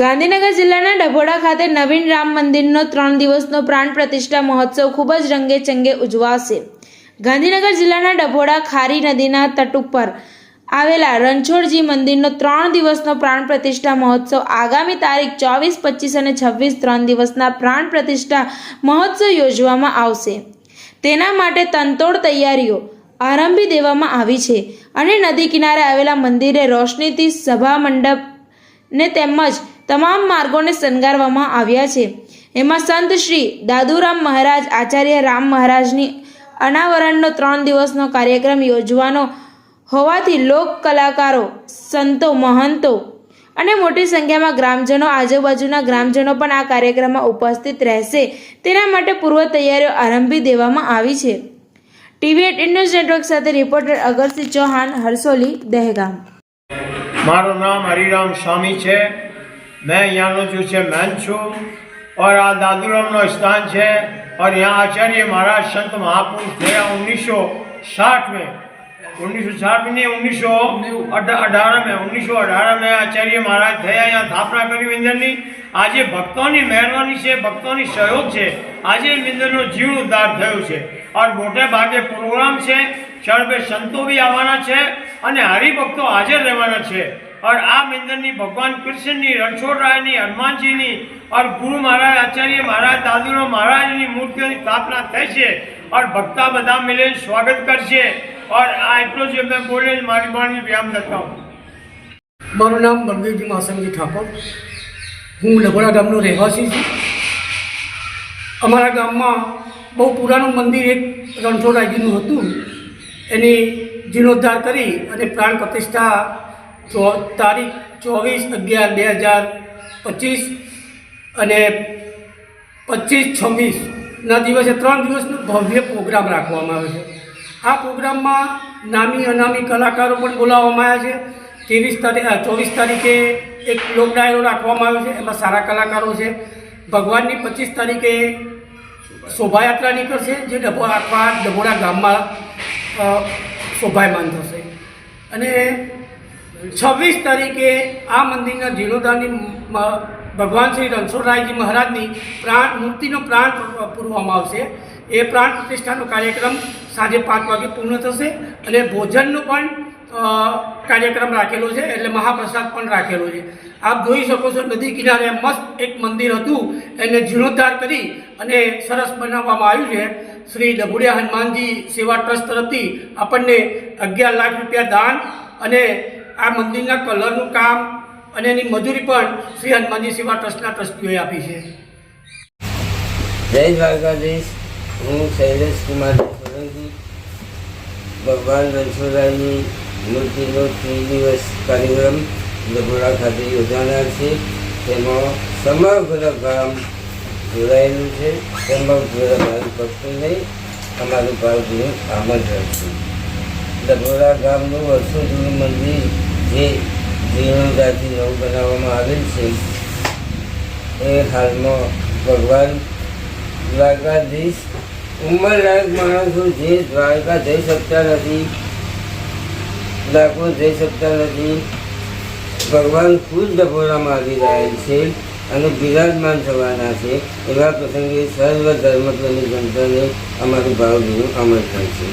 ગાંધીનગર જિલ્લાના ડભોડા ખાતે નવીન રામ મંદિરનો ત્રણ દિવસનો પ્રાણ પ્રતિષ્ઠા મહોત્સવ ખૂબ જ રંગે ચંગે ઉજવાશે. ગાંધીનગર જિલ્લાના ડભોડા ખારી નદીના તટ ઉપર આવેલા રણછોડજી મંદિરનો ત્રણ દિવસનો પ્રાણ પ્રતિષ્ઠા મહોત્સવ આગામી તારીખ ચોવીસ, પચીસ અને છવ્વીસ ત્રણ દિવસના પ્રાણ પ્રતિષ્ઠા મહોત્સવ યોજવામાં આવશે. તેના માટે તનતોડ તૈયારીઓ આરંભી દેવામાં આવી છે અને નદી કિનારે આવેલા મંદિરે રોશનીથી સભા મંડપ ને તેમજ તમામ માર્ગોને શણગારવામાં આવ્યા છે. એમાં સંત શ્રી દાદુરામ મહારાજ, આચાર્ય રામ મહારાજની અનાવરણનો ત્રણ દિવસનો કાર્યક્રમ યોજવાનો હોવાથી લોક કલાકારો, સંતો, મહંતો અને મોટી સંખ્યામાં ગ્રામજનો, આજુબાજુના ગ્રામજનો પણ આ કાર્યક્રમમાં ઉપસ્થિત રહેશે. તેના માટે પૂર્વ તૈયારીઓ આરંભી દેવામાં આવી છે. ટીવી એટ ન્યૂઝ નેટવર્ક સાથે રિપોર્ટર અગરસિંહ ચૌહાણ હરસોલી દહેગામ. મારું નામ હરિરામ સ્વામી છે. मैं यहाँ નો जो છે મેન છું और આ દાદુરામનો સ્થાન છે और यहाँ आचार्य महाराज संत महापुरुष થયા उन्नीस साठ में उन्नीस सौ साठ में नहीं उन्नीस सौ अठारह में उन्नीस सौ अठारह में आचार्य महाराज થયા અહીંયા સ્થાપના કરી મંદિરની આજે ભક્તોની મહેરબાની છે ભક્તોની સહયોગ છે આજે મંદિરનો જીવ ઉદ્ધાર થયો છે और મોટે ભાગે પ્રોગ્રામ છે સર્વે સંતો બી આવવાના છે અને હરિભક્તો હાજર રહેવાના છે और આ મંદિરની ભગવાન કૃષ્ણની રણછોડરાયની હનુમાનજીની और ગુરુ મહારાજ આચાર્ય મહારાજ દાદુરામ મહારાજની મૂર્તિઓની સ્થાપના થઈ છે और ભક્તા બધા મિલીને સ્વાગત કરશે और આ એટલો જ મેં બોલે મારી વાણી વ્યાયામ કરતા હું મારું નામ બળદેવજી માસમજી ઠાકોર હું લભોડા ગામનો રહેવાસી છું અમારા ગામમાં બહુ પુરાણું મંદિર એક રણછોડરાયજીનું હતું એની જીર્ણોદ્ધાર કરી અને પ્રાણ પ્રતિષ્ઠા ચો તારીખ ચોવીસ અગિયાર બે હજાર પચીસ અને પચીસ છવ્વીસના દિવસે ત્રણ દિવસનો ભવ્ય પ્રોગ્રામ રાખવામાં આવે છે. આ પ્રોગ્રામમાં નામી અનામી કલાકારો પણ બોલાવવામાં આવ્યા છે. ત્રેવીસ તારીખ ચોવીસ તારીખે એક લોક ડાયરો રાખવામાં આવ્યો છે. એમાં સારા કલાકારો છે. ભગવાનની પચીસ તારીખે શોભાયાત્રા નીકળશે, જે ડભો, આખા ડભોડા ગામમાં શોભાયમાન થશે. અને છવ્વીસ તારીખે આ મંદિરના જીર્ણોદ્ધારની ભગવાન શ્રી રણછોડરાયજી મહારાજની પ્રાણ, મૂર્તિનો પ્રાણ પૂરવામાં આવશે. એ પ્રાણ પ્રતિષ્ઠાનો કાર્યક્રમ સાંજે પાંચ વાગે પૂર્ણ થશે અને ભોજનનો પણ કાર્યક્રમ રાખેલો છે એટલે મહાપ્રસાદ પણ રાખેલો છે. આપ જોઈ શકો છો નદી કિનારે મસ્ત એક મંદિર હતું, એને જીર્ણોદ્ધાર કરી અને સરસ બનાવવામાં આવ્યું છે. શ્રી ડભુડિયા હનુમાનજી સેવા ટ્રસ્ટ તરફથી આપણને અગિયાર લાખ રૂપિયા દાન અને આ મંદિરના કલરનું કામ અને એની મજૂરી પણ શ્રી હનુમાનજી સેવા ટ્રસ્ટના ટ્રસ્ટીઓએ આપી છે. જય દ્વારકાધીશ. હું શૈલેષ કુમાર સોલંકી. ભગવાન રણછોડરાયની મૂર્તિનો ત્રણ દિવસ કાર્યક્રમ લઘોડા ખાતે યોજાનાર છે. તેમાં સમગ્ર ગામ જોડાયેલું છે. સમગ્ર ગામ ભક્તોને અમારું ભાવનું કામ છે. લઘોડા ગામનું વર્ષો જૂનું મંદિર જે જીવનગાથી નવું બનાવવામાં આવેલ છે, એ હાલમાં ભગવાન દ્વારકાધીશ ઉંમરલાયક માણસો જે દ્વારકા જઈ શકતા નથી, ડાકોર જઈ શકતા નથી, ભગવાન ખુદ ડભોરામાં આવી રહેલ છે અને બિરાજમાન થવાના છે, એવા પ્રસંગે સર્વ ધર્મપ્રેમી જનતાને અમારું ભાવભીનું અમર થાય છે.